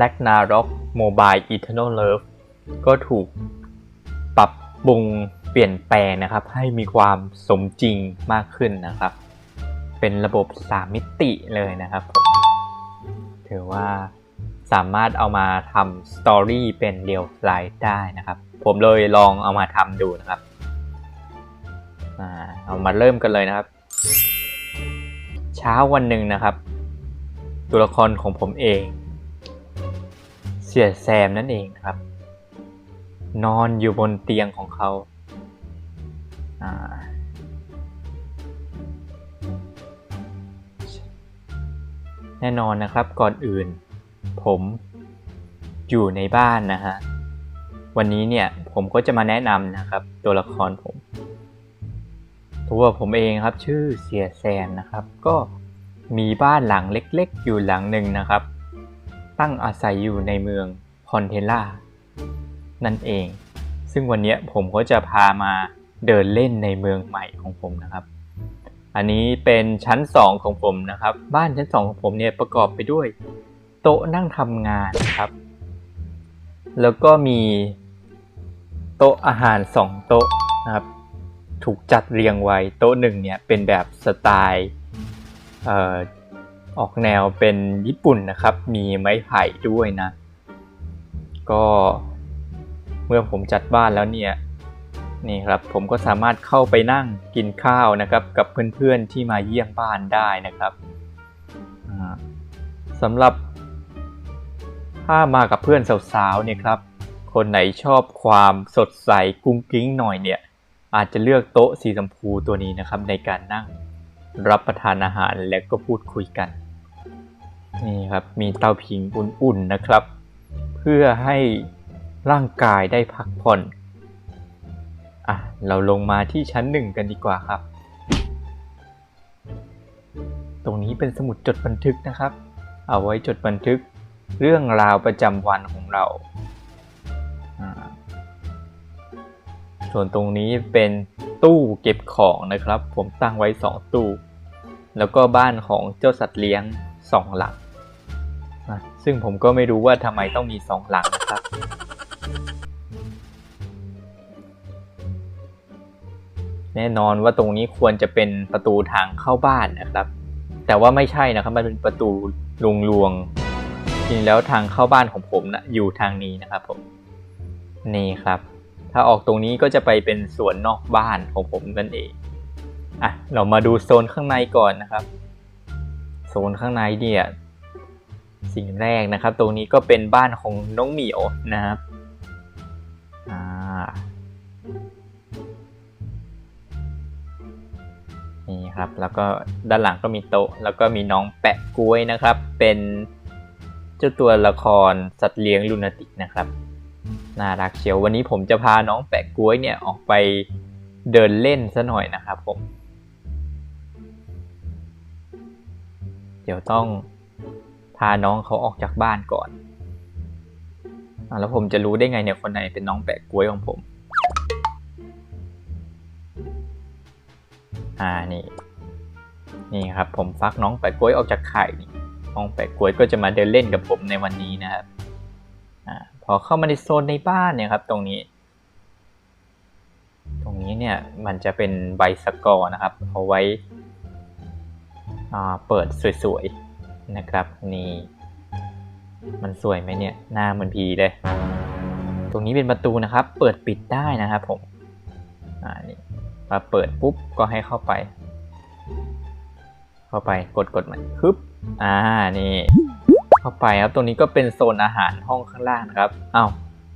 Ragnarok Mobile Eternal Love ก็ถูกปรับปรุงเปลี่ยนแปลงนะครับ ให้มีความสมจริงมากขึ้นนะครับ เป็นระบบ 3 มิติเลยนะครับผมถือว่าสามารถเอามาทำสตอรี่เป็นเรียลไลฟ์ได้นะครับ ผมเลยลองเอามาทำดูนะครับอเอามาเริ่มกันเลยนะครับ เช้าวันหนึ่งนะครับ ตัวละครของผมเอง สียแซมนั่นเองครับ นอนอยู่บนเตียงของเขาอ่าแน่นอนนะครับก่อนอื่น ผมอยู่ในบ้านนะฮะ วันนี้เนี่ยผมก็จะมาแนะนำนะครับ ตัวละครผม ตัวผมเองครับชื่อเสียแซมนะครับ ก็มีบ้านหลังเล็กๆ อยู่หลังหนึ่งนะครับ ตั้งอาศัยอยู่ในเมืองพอนเทล่านั่นเอง ซึ่งวันนี้ผมก็จะพามาเดินเล่นในเมืองใหม่ของผมนะครับ อันนี้เป็นชั้น 2 ของผมนะครับ บ้านชั้น 2 ของผมเนี่ยประกอบไปด้วย โต๊ะนั่งทำงานนะครับ แล้วก็มีโต๊ะอาหาร 2 โต๊ะนะครับ ถูกจัดเรียงไว้ โต๊ะหนึ่งเนี่ยเป็นแบบสไตล์ ออกแนวเป็นญี่ปุ่นนะครับ มีไม้ไผ่ด้วยนะ ก็เมื่อผมจัดบ้านแล้วเนี่ยนี่ครับผมก็สามารถเข้าไปนั่งกินข้าวนะครับ กับเพื่อนๆที่มาเยี่ยมบ้านได้นะครับสำหรับ ถ้ามากับเพื่อนสาวๆเนี่ยครับ คนไหนชอบความสดใสกุ้งกิ้งหน่อยเนี่ยอาจจะเลือกโต๊ะสีชมพูตัวนี้นะครับในการนั่งรับประทานอาหารและก็พูดคุยกัน นี่ครับมีเตาผิงอุ่นๆนะครับ เพื่อให้ร่างกายได้พักผ่อนอะเราลงมาที่ชั้นหนึ่งกันดีกว่าครับ ตรงนี้เป็นสมุดจดบันทึกนะครับ เอาไว้จดบันทึกเรื่องราวประจำวันของเรา ส่วนตรงนี้เป็นตู้เก็บของนะครับ ผมตั้งไว้ 2 ตู้ แล้วก็บ้านของเจ้าสัตว์เลี้ยง 2 หลัง ซึ่งผมก็ไม่รู้ว่าทำไมต้องมี2หลังนะครับ แน่นอนว่าตรงนี้ควรจะเป็นประตูทางเข้าบ้านนะครับ แต่ว่าไม่ใช่นะครับ มันเป็นประตูลวงลวงๆจริงแล้วทางเข้าบ้านของผมนะอยู่ทางนี้นะครับผม นี่ครับ ถ้าออกตรงนี้ก็จะไปเป็นสวนนอกบ้านของผมนั่นเอง อะ เรามาดูโซนข้างในก่อนนะครับ โซนข้างในเนี่ย สิ่งแรกนะครับ ตรงนี้ก็เป็นบ้านของน้องเหมียวนะครับอ่านี่ครับ แล้วก็ด้านหลังก็มีโต๊ะ แล้วก็มีน้องแปะกล้วยนะครับ เป็นเจ้าตัวละครสัตว์เลี้ยงลูนาติกนะครับ น่ารักเชียววันนี้ผมจะพาน้องแปะกล้วยเนี่ยออกไปเดินเล่นซะหน่อยนะครับผม เดี๋ยวต้อง พาน้องเขาออกจากบ้านก่อนอแล้วผมจะรู้ได้ไงเนี่ยคนไหนเป็นน้องแปะกล้วยของผม อ่านี่ นี่ครับผมฟักน้องแปะกล้วยออกจากไข่นี่น้องแปะกล้วยก็จะมาเดินเล่นกับผมในวันนี้นะครับอ่าพอเข้ามาในโซนในบ้านเนี่ยครับ ตรงนี้ ตรงนี้เนี่ยมันจะเป็นใบสกอร์นะครับ เอาไว้อ่าเปิดสวยๆ นะครับนี่มันสวยไหมเนี่ยหน้าเหมือนผีเลย ตรงนี้เป็นประตูนะครับ เปิดปิดได้นะครับผมอ่านี่มาเปิดปุ๊บก็ให้เข้าไป เข้าไปกดกดมันฮึบอ่านี่ เข้าไปครับตรงนี้ก็เป็นโซนอาหารห้องข้างล่างนะครับอ้าว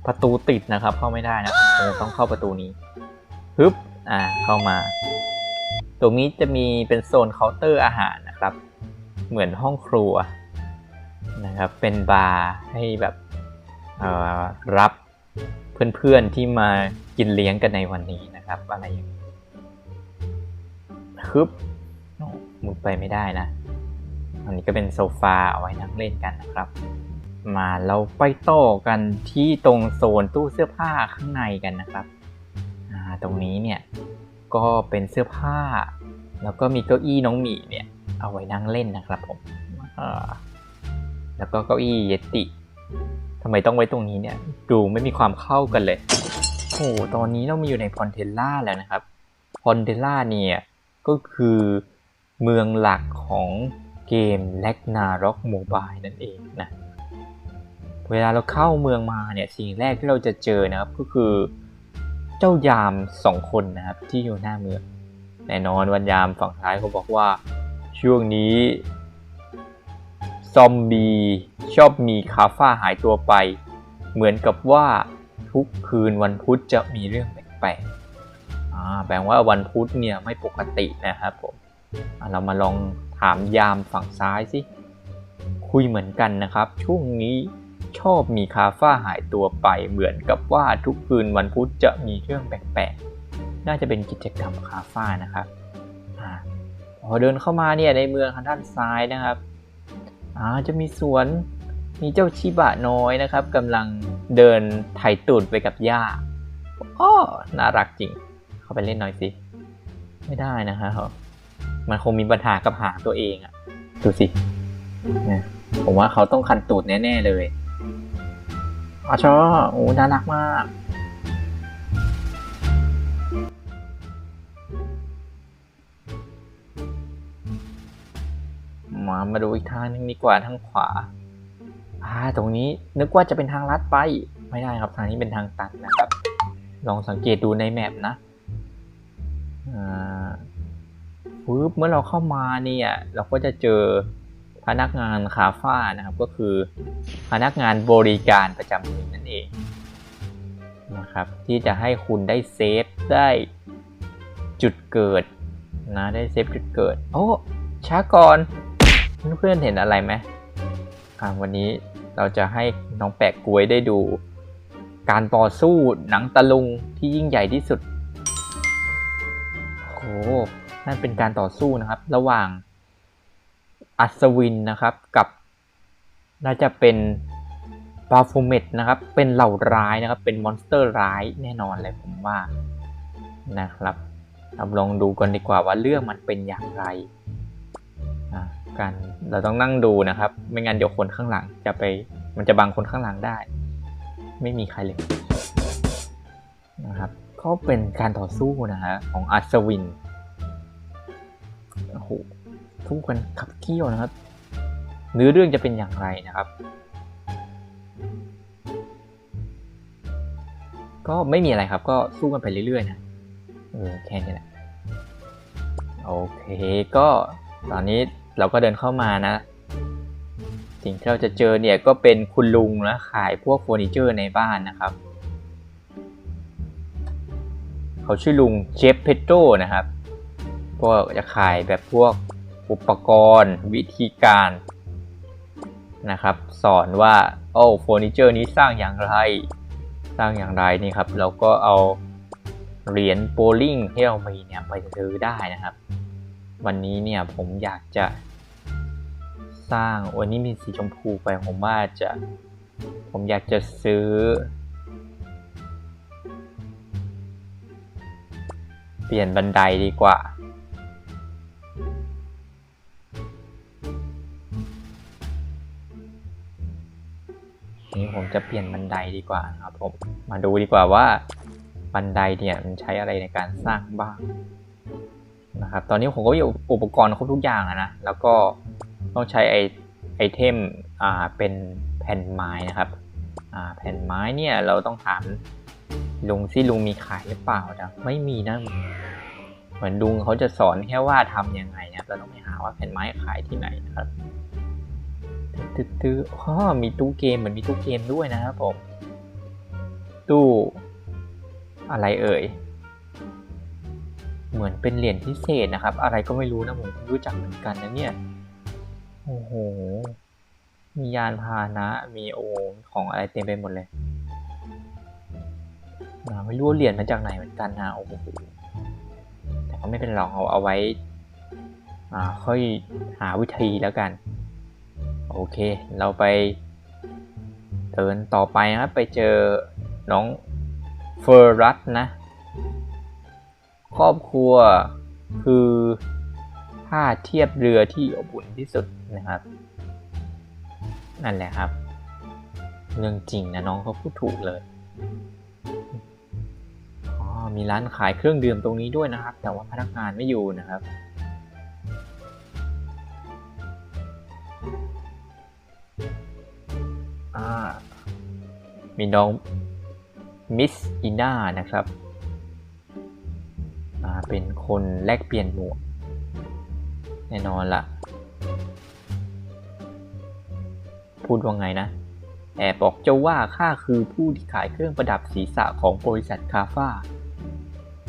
ประตูติดนะครับ เข้าไม่ได้นะเราจะต้องเข้าประตูนี้ฮึบอ่าเข้ามา ตรงนี้จะมีเป็นโซนเคาน์เตอร์อาหารนะครับ เหมือนห้องครัวนะครับ เป็นบาร์ให้แบบรับเพื่อนๆที่มากินเลี้ยงกันในวันนี้นะครับ อะไรอย่างนี้ฮึบมุดไปไม่ได้นะอันนี้ก็เป็นโซฟาเอาไว้นั่งเล่นกันนะครับ มาเราไปต่อกันที่ตรงโซนตู้เสื้อผ้าข้างในกันนะครับ ตรงนี้เนี่ยก็เป็นเสื้อผ้า แล้วก็มีเก้าอี้น้องหมีเนี่ย เอาไว้นั่งเล่นนะครับผมแล้วก็เก้าอี้เยติทำไมต้องไว้ตรงนี้เนี่ย ดูไม่มีความเข้ากันเลยโอ้โหตอนนี้เรามาอยู่ในพอนเทลล่าแล้วนะครับพอนเทลล่าเนี่ยก็คือเมืองหลักของเกมแลกนาร็อกโมบายนั่นเองนะ เวลาเราเข้าเมืองมาเนี่ยสิ่งแรกที่เราจะเจอนะครับก็คือเจ้ายามสองคนนะครับที่อยู่หน้าเมืองแน่นอนวันยามฝั่งซ้ายเขาบอกว่า ช่วงนี้ ซอมบีชอบมีคาฟ้าหายตัวไป เหมือนกับว่าทุกคืนวันพุธจะมีเรื่องแปลกๆอ่าแปลว่าวันพุธเนี่ยไม่ปกตินะครับผมเรามาลองถามยามฝั่งซ้ายสิ คุยเหมือนกันนะครับ ช่วงนี้ชอบมีคาฟ้าหายตัวไป เหมือนกับว่าทุกคืนวันพุธจะมีเรื่องแปลกๆ น่าจะเป็นกิจกรรมคาฟ้านะครับ อเดินเข้ามาเนี่ยในเมืองทางด้านซ้ายนะครับอ่าจะมีสวนมีเจ้าชิบะน้อยนะครับกำลังเดินไถตูดไปกับหญ้าอ้อน่ารักจริง เข้าไปเล่นหน่อยสิ ไม่ได้นะครับมันคงมีปัญหากับหางตัวเองอะดูสินะผมว่าเขาต้องคันตูดแน่ ๆ เลยอ๋อชอโอ้น่ารักมาก มามาดูอีกทางนึงดีกว่าทางขวาอ่าตรงนี้นึกว่าจะเป็นทางลัดไปไม่ได้ครับทางนี้เป็นทางตันนะครับ ลองสังเกตดูในแมปนะอ่าปึ๊บเมื่อเราเข้ามาเนี่ยเราก็จะเจอพนักงานคาฟ้านะครับ ก็คือพนักงานบริการประจำเมืองนั่นเองนะครับ ที่จะให้คุณได้เซฟได้จุดเกิดนะได้เซฟจุดเกิด โอ้ช้าก่อน เพื่อนๆเห็นอะไรไหมอ่าวันนี้เราจะให้น้องแปะกล้วยได้ดู การต่อสู้หนังตะลุงที่ยิ่งใหญ่ที่สุดโอ้นั่นเป็นการต่อสู้นะครับ ระหว่างอัศวินนะครับกับน่าจะเป็นบาฟูเมตนะครับ เป็นเหล่าร้ายนะครับ เป็นมอนสเตอร์ร้ายแน่นอนเลยผมว่านะครับเราลองดูกันดีกว่าว่าเรื่องมันเป็นอย่างไรอะ การเราต้องนั่งดูนะครับ ไม่งั้นเดี๋ยวคนข้างหลังจะไป มันจะบังคนข้างหลังได้ ไม่มีใครเลยนะครับก็เป็นการต่อสู้นะฮะของอัศวินโอ้โหสู้กันขับเคี่ยวนะครับ เนื้อเรื่องจะเป็นอย่างไรนะครับ ก็ไม่มีอะไรครับ ก็สู้กันไปเรื่อยๆนะเออแค่นี้แหละโอเค ก็ตอนนี้ เราก็เดินเข้ามานะ สิ่งที่เราจะเจอเนี่ยก็เป็นคุณลุงนะขายพวกเฟอร์นิเจอร์ในบ้านนะครับ เขาชื่อลุงเจฟเพโตรนะครับก็จะขายแบบพวกอุปกรณ์วิธีการนะครับ สอนว่าโอ้เฟอร์นิเจอร์นี้สร้างอย่างไร สร้างอย่างไรนี่ครับ เราก็เอาเหรียญโบลิ่งที่เรามีเนี่ยไปซื้อได้นะครับ วันนี้เนี่ยผมอยากจะสร้างวันนี้มีสีชมพูไปผมว่าจะ ผมอยากจะซื้อ เปลี่ยนบันไดดีกว่า นี่ผมจะเปลี่ยนบันไดดีกว่านะครับผม มาดูดีกว่าว่าบันไดเนี่ยมันใช้อะไรในการสร้างบ้าง นะครับ ตอนนี้ผมก็มีอุปกรณ์ครบทุกอย่างแล้วนะ แล้วก็ต้องใช้ไอไอเทมอ่าเป็นแผ่นไม้นะครับอ่าแผ่นไม้เนี่ยเราต้องถามลุงซิลุงมีขายหรือเปล่านะไม่มีนะเหมือนลุงเขาจะสอนแค่ว่าทำยังไงนะครับเราต้องไปหาว่าแผ่นไม้ขายที่ไหนนะครับตื้อๆอ๋อมีตู้เกมเหมือนมีตู้เกมด้วยนะครับผมตู้อะไรเอ่ย เหมือนเป็นเหรียญพิเศษนะครับ อะไรก็ไม่รู้นะผมเพิ่งรู้จักเหมือนกันนะเนี่ยโอ้โหมียานพาหนะมีโอของอะไรเต็มไปหมดเลยนะไม่รู้ว่าเหรียญมาจากไหนเหมือนกันนะโอ้โหแต่ก็ไม่เป็นหรอกเอาเอาไว้อ่าค่อยหาวิธีแล้วกัน โอเค เราไปเดินต่อไปนะครับไปเจอน้องเฟอร์รัสนะ รอบครัวคือท่าเทียบเรือที่อบอุ่นที่สุดนะครับ นั่นแหละครับ เรื่องจริงนะน้องเขาพูดถูกเลยอ๋อมีร้านขายเครื่องดื่มตรงนี้ด้วยนะครับ แต่ว่าพนักงานไม่อยู่นะครับมีน้องมิสอีน่านะครับ เป็นคนแลกเปลี่ยนหมวกแน่นอนละพูดว่าไงนะ แอบบอกเจ้าว่าข้าคือผู้ที่ขายเครื่องประดับศีรษะของบริษัทคาฟ้า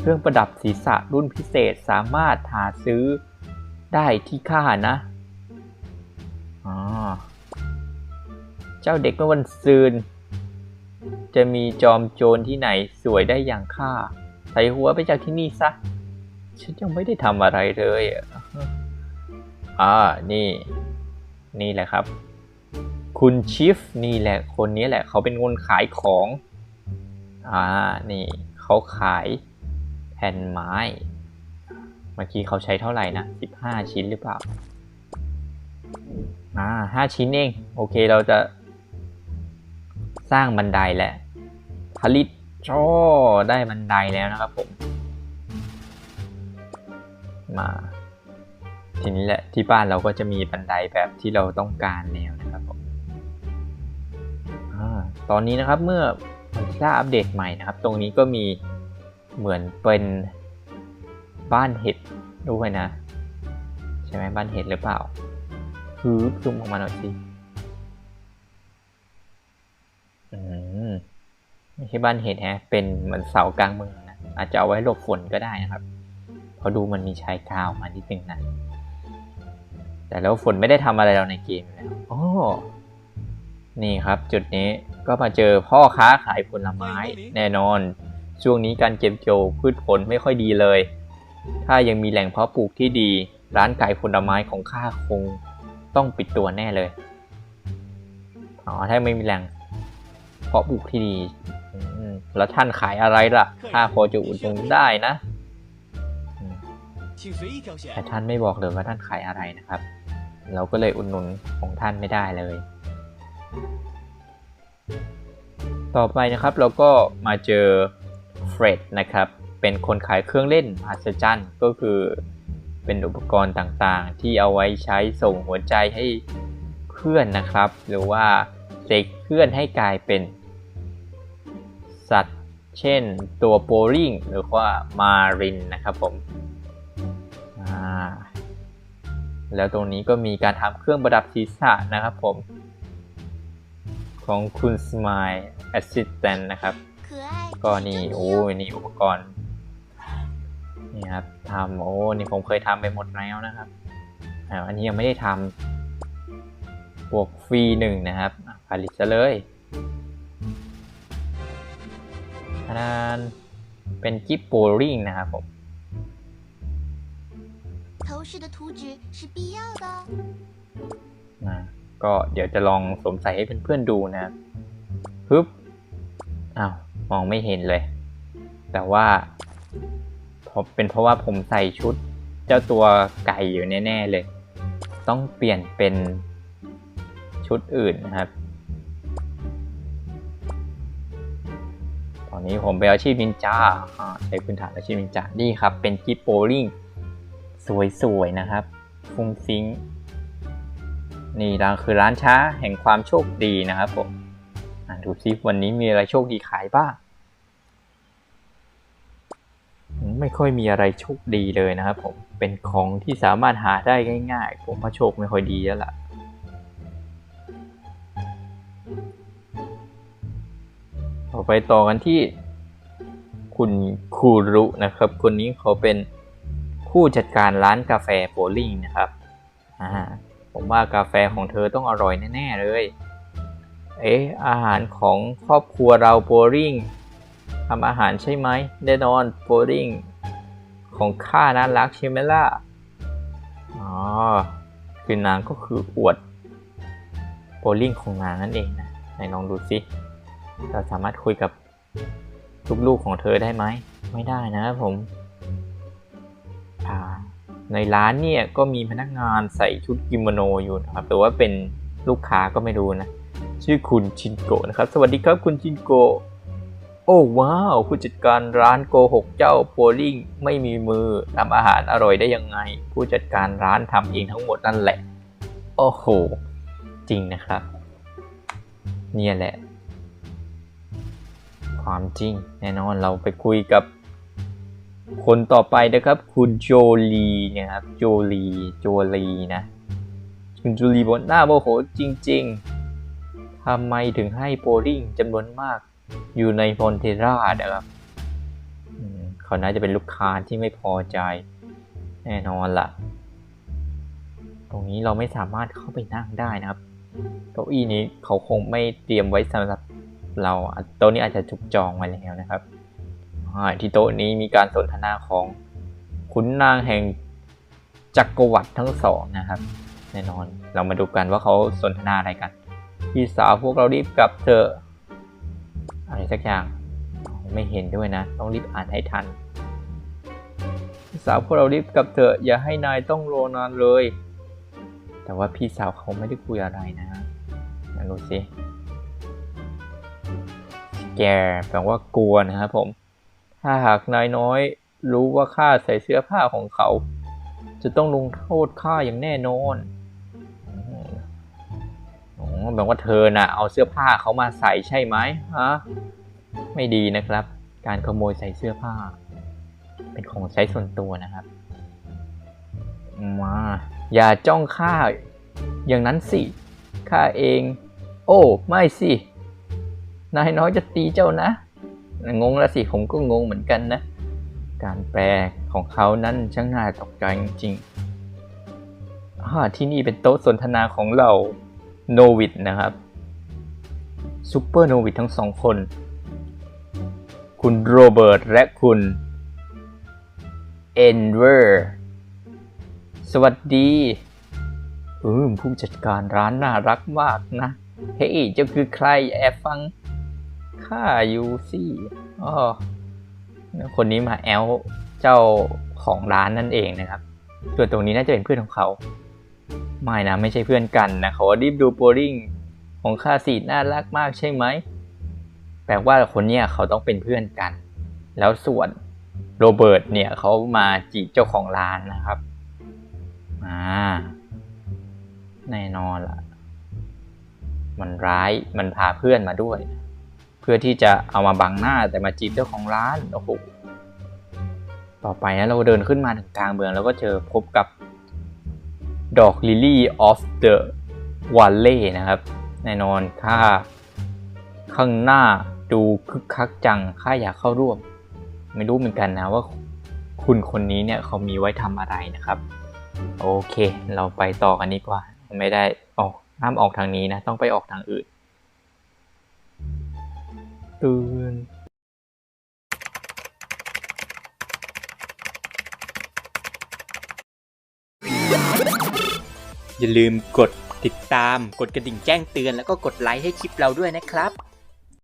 เครื่องประดับศีรษะรุ่นพิเศษสามารถหาซื้อได้ที่ข้านะอ๋อเจ้าเด็กเมื่อวันซืน จะมีจอมโจรที่ไหนสวยได้อย่างข้าใส่หัวไปจากที่นี่ซะ ฉันยังไม่ได้ทำอะไรเลยอ่า นี่ นี่แหละครับ คุณชิฟนี่แหละ คนนี้แหละ เขาเป็นคนขายของ อ่า นี่ เขาขายแผ่นไม้ เมื่อกี้เขาใช้เท่าไหร่นะสิบห้าชิ้นหรือเปล่า อ่าห้าชิ้นเอง โอเค เราจะสร้างบันไดแหละผลิตช่อได้บันไดแล้วนะครับผม มา ทีนี้แหละที่บ้านเราก็จะมีบันไดแบบที่เราต้องการแล้วนะครับผมอตอนนี้นะครับเมื่อมันซ่าอัปเดตใหม่นะครับ ตรงนี้ก็มีเหมือนเป็นบ้านเห็ดด้วยนะ ใช่ไหมบ้านเห็ดหรือเปล่าคือซูมออกมาหน่อยสิอืมไม่ใช่บ้านเห็ดฮะ เป็นเหมือนเสากลางเมืองนะอาจจะเอาไว้หลบฝนก็ได้นะครับ เพราะดูมันมีชายกาวมานิดนึงนะแต่แล้วฝนไม่ได้ทำอะไรเราในเกมแล้วโอ้นี่ครับ จุดนี้ก็มาเจอพ่อค้าขายผลไม้ แน่นอน ช่วงนี้การเก็บเกี่ยวพืชผลไม่ค่อยดีเลย ถ้ายังมีแหล่งเพาะปลูกที่ดี ร้านขายผลไม้ของข้าคงต้องปิดตัวแน่เลยอ๋อถ้าไม่มีแหล่งเพาะปลูกที่ดีแล้วท่านขายอะไรล่ะข้าพอจะอุดหนุนได้นะ แต่。ท่านไม่บอกเลยว่าท่านขายอะไรนะครับ เราก็เลยอุดหนุนของท่านไม่ได้เลย ต่อไปนะครับเราก็มาเจอเฟรดนะครับ เป็นคนขายเครื่องเล่นมหัศจรรย์ก็คือเป็นอุปกรณ์ต่างๆ ที่เอาไว้ใช้ส่งหัวใจให้เพื่อนนะครับ หรือว่าเสกเพื่อนให้กลายเป็น สัตว์ เช่นตัวโปลิงหรือว่ามารินนะครับผม แล้วตรงนี้ก็มีการทำเครื่องประดับศีรษะนะครับผม ของคุณ Smile Assistant นะครับ可爱。ก็นี่โอ้ยนี่อุปกรณ์นี่ครับทำโอ้นี่ผมเคยทำไปหมดแล้วนะครับอ่าอันนี้ยังไม่ได้ทำบวกฟรีหนึ่งนะครับอะผลิตซะเลยอันนั้นเป็นกิฟต์โบลิ่งนะครับผม 头饰的图纸是必要的。 นะก็เดี๋ยวจะลองสวมใส่ให้เพื่อนๆดูนะฮึบอ้าวมองไม่เห็นเลย แต่ว่าเพราะเป็นเพราะว่าผมใส่ชุดเจ้าตัวไก่อยู่แน่ๆเลย ต้องเปลี่ยนเป็นชุดอื่นนะครับ ตอนนี้ผมไปอาชีพนินจาอ่าใช้พื้นฐานอาชีพนินจานี่ครับ เป็นกิปโปลิง สวยๆนะครับ ฟุ้งฟิ้งนี่ร้านคือร้านช้าแห่งความโชคดีนะครับผมอะดูซิวันนี้มีอะไรโชคดีขายบ้างไม่ค่อยมีอะไรโชคดีเลยนะครับผมเป็นของที่สามารถหาได้ง่าย ๆ ผมว่าโชคไม่ค่อยดีแล้วล่ะต่อไปต่อกันที่คุณคูรุนะครับ คนนี้เขาเป็น ผู้จัดการร้านกาแฟโบลิ่งนะครับอ่าผมว่ากาแฟของเธอต้องอร่อยแน่ๆเลย เอ๊ะอาหารของครอบครัวเราโบริงทำอาหารใช่ไหมแน่นอนโบริงของข้าน่ารักใช่ไหมล่ะ อ๋อ คือนางก็คืออวดโบลิ่งของนางนั่นเองนะไหนลองดูสิเราสามารถคุยกับลูกๆของเธอได้ไหม ไม่ได้นะครับผม ในร้านเนี่ยก็มีพนักงานใส่ชุดกิโมโนอยู่นะครับแต่ว่าเป็นลูกค้าก็ไม่รู้นะ ชื่อคุณชินโกะนะครับ สวัสดีครับคุณชินโกะโอ้ว้าวผู้จัดการร้านโกหกเจ้าโพลิงไม่มีมือทำอาหารอร่อยได้ยังไง ผู้จัดการร้านทำเองทั้งหมดนั่นแหละ โอ้โห จริงนะครับ เนี่ยแหละ ความจริง แน่นอนเราไปคุยกับ คนต่อไปนะครับ คุณโจลีเนี่ยครับโจลีโจลีนะคุณโจลีบนหน้าโมโหจริง ๆทำไมถึงให้โปลิงจำนวนมากอยู่ในฟอนเทรานะครับเขาน่าจะเป็นลูกค้าที่ไม่พอใจ แน่นอนล่ะ ตรงนี้เราไม่สามารถเข้าไปนั่งได้นะครับเก้าอี้นี้เขาคงไม่เตรียมไว้สำหรับเราต๊ะนี้อาจจะถูกจองไว้แล้วนะครับ ที่โต๊ะนี้มีการสนทนาของขุนนางแห่งจักรวรรดิทั้งสองนะครับ แน่นอนเรามาดูกันว่าเขาสนทนาอะไรกัน พี่สาวพวกเรารีบกลับเถอะอะไรสักอย่างไม่เห็นด้วยนะ ต้องรีบอ่านให้ทันพี่สาวพวกเรารีบกลับเถอะอย่าให้นายต้องรอนานเลย แต่ว่าพี่สาวเขาไม่ได้คุยอะไรนะลองดูสิแกแปลว่ากลัวนะครับผม ถ้าหากนายน้อย รู้ว่าข้าใส่เสื้อผ้าของเขา จะต้องลงโทษข้าอย่างแน่นอนอ๋อแปลว่าเธอน่ะ เอาเสื้อผ้าเขามาใส่ใช่ไหมฮะไม่ดีนะครับ การขโมยใส่เสื้อผ้า เป็นของใช้ส่วนตัวนะครับมาอย่าจ้องข้าอย่างนั้นสิข้าเอง โอ้ ไม่สิ นายน้อยจะตีเจ้านะ งงแล้วสิผมก็งงเหมือนกันนะ การแปลของเขานั้นช่างน่าตกใจจริงๆที่นี่เป็นโต๊ะสนทนาของเราโนวิดนะครับซูเปอร์โนวิดทั้งสองคน คุณโรเบิร์ตและคุณเอนเวอร์สวัสดีอืมผู้จัดการร้านน่ารักมากนะ เฮ้ยเจ้าคือใครแอบฟัง ข้าอยู่สิอ๋อคนนี้มาแอลเจ้าของร้านนั่นเองนะครับ ส่วนตรงนี้น่าจะเป็นเพื่อนของเขา ไม่นะไม่ใช่เพื่อนกันนะเขาว่ารีบดูโปรลิงของข้าสีน่ารักมากใช่ไหม แปลว่าคนเนี้ยเขาต้องเป็นเพื่อนกัน แล้วส่วนโรเบิร์ตเนี่ยเขามาจีบเจ้าของร้านนะครับอ่าแน่นอนล่ะ มันร้ายมันพาเพื่อนมาด้วย เพื่อที่จะเอามาบังหน้าแต่มาจีบเจ้าของร้านโอ้โหต่อไปนะเราเดินขึ้นมาถึงกลางเมืองแล้วก็เจอพบกับดอกลิลี่ออฟเดอะวัลเล่นะครับ แน่นอนค่าข้างหน้าดูคึกคักจังข้าอยากเข้าร่วม ไม่รู้เหมือนกันนะว่าคุณคนนี้เนี่ยเขามีไว้ทำอะไรนะครับ โอเค เราไปต่อกันดีกว่า ไม่ได้ออกห้ามออกทางนี้นะ ต้องไปออกทางอื่น ตื่นอย่าลืมกดติดตาม กดกระดิ่งแจ้งเตือนแล้วก็กดไลค์ให้คลิปเราด้วยนะครับ